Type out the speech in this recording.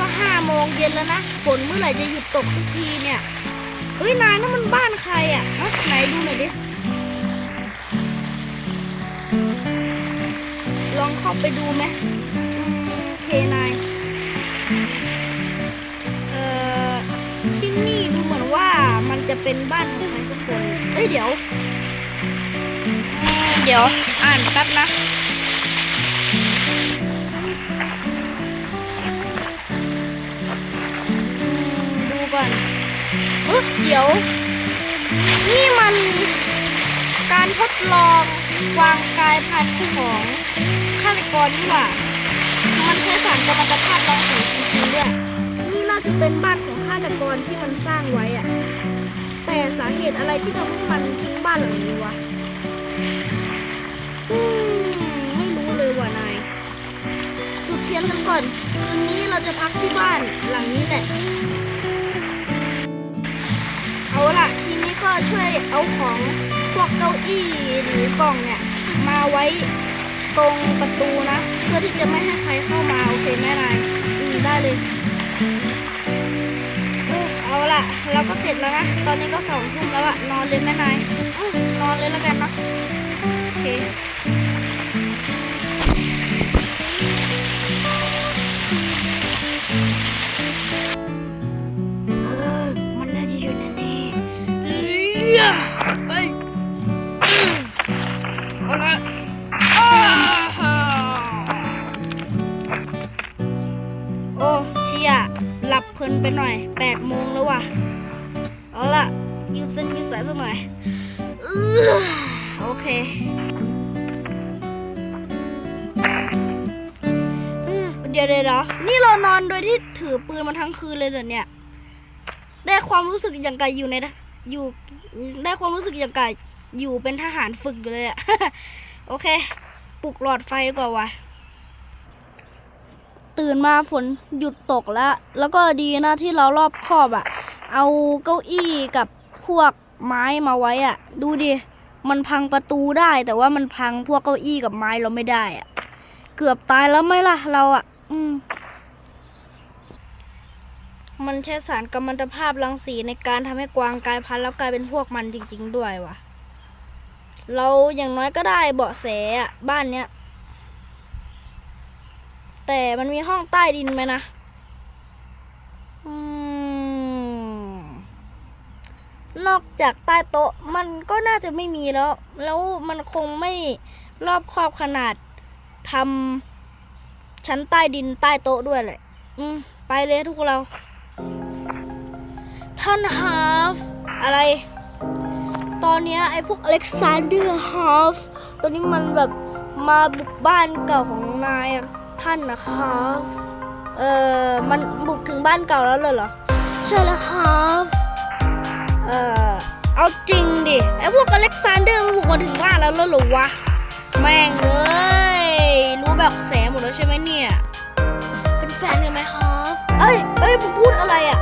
ก็ห้าโมงเย็นแล้วนะ ฝนเมื่อไหร่จะหยุดตกสักทีเนี่ยเอ้ยนายนั่นมันบ้านใครอะฮะไหนดูหน่อยดิ ลองเข้าไปดูไหมเคนาย เอ่อ ที่นี่ดูเหมือนว่ามันจะเป็นบ้านของใครสักคน เอ้ยเดี๋ยว เดี๋ยวอ่านแป๊บนะ อนเออเดี๋ยว นี่มันการทดลองวางกายพันธุ์ของฆาตกรนี่หว่า มันใช้สารกัมมันตภาพรังสีจริงๆด้วย นี่น่าจะเป็นบ้านของฆาตกรที่มันสร้างไว้อะแต่สาเหตุอะไรที่ทำให้มันทิ้งบ้านหลังนี้วะไม่รู้เลยว่ะนาย จุดเทียนกันก่อน คืนนี้เราจะพักที่บ้าน ช่วยเอาของพวกเก้าอี้หรือกล่องเนี่ยมาไว้ตรงประตูนะ เพื่อที่จะไม่ให้ใครเข้ามาโอเคแม่นายอืมได้เลยเออเอาละเราก็เสร็จแล้วนะ ตอนนี้ก็สองทุ่มแล้วอะนอนเลยแม่นายอืมนอนเลยแล้วกัน ยเอ้ยเอาละโอ้เชียหลับเพลินไปหน่อยแปดโมงแล้วว่ะ เอาละยืดเส้นยืดสายสักหน่อยโอเคเดี๋ยวเดี๋ยวเดี๋ยวนี่เรานอนโดยที่ถือปืนมาทั้งคืนเลยเหรอเนี่ย ได้ความรู้สึกอย่างกับอยู่ใน อยู่ได้ความรู้สึกอย่างกับอยู่เป็นทหารฝึกอยู่เลยอะโอเค ปลุกหลอดไฟดีกว่าวะตื่นมาฝนหยุดตกแล้ว แล้วก็ดีนะที่เรารอบคอบอะเอาเก้าอี้กับพวกไม้มาไว้อะดูดิ มันพังประตูได้ แต่ว่ามันพังพวกเก้าอี้กับไม้เราไม่ได้อะเกือบตายแล้วไหมล่ะเราอะอืม มันใช้สารกัมมันตภาพรังสีในการทำให้กวางกลายพันธุ์แล้วกลายเป็นพวกมันจริง ๆ ด้วยว่ะ เราอย่างน้อยก็ได้เบาะแสอะบ้านเนี้ย แต่มันมีห้องใต้ดินไหมนะอนอกจากใต้โต๊ะมันก็น่าจะไม่มีแล้ว แล้วมันคงไม่รอบครอบขนาดทำชั้นใต้ดินใต้โต๊ะด้วยแหละ อืม ไปเลยทุกเรา ท่านฮาฟอะไร ตอนนี้ไอ้พวกอเล็กซานเดอร์ฮาฟตอนนี้มันแบบมาบุกบ้านเก่าของนายท่านนะฮาฟเอ่อมันบุกถึงบ้านเก่าแล้วเลยเหรอ ใช่แล้วฮาฟเอ่อเอาจริงดิ ไอ้พวกอเล็กซานเดอร์มันบุกมาถึงบ้านแล้วเหรอวะ แม่งเลยรู้แบบแสหมดแล้วใช่ไหมเนี่ย เป็นแฟนกันไหมฮาฟเอ้ย เอ้ยผมพูดอะไรอะ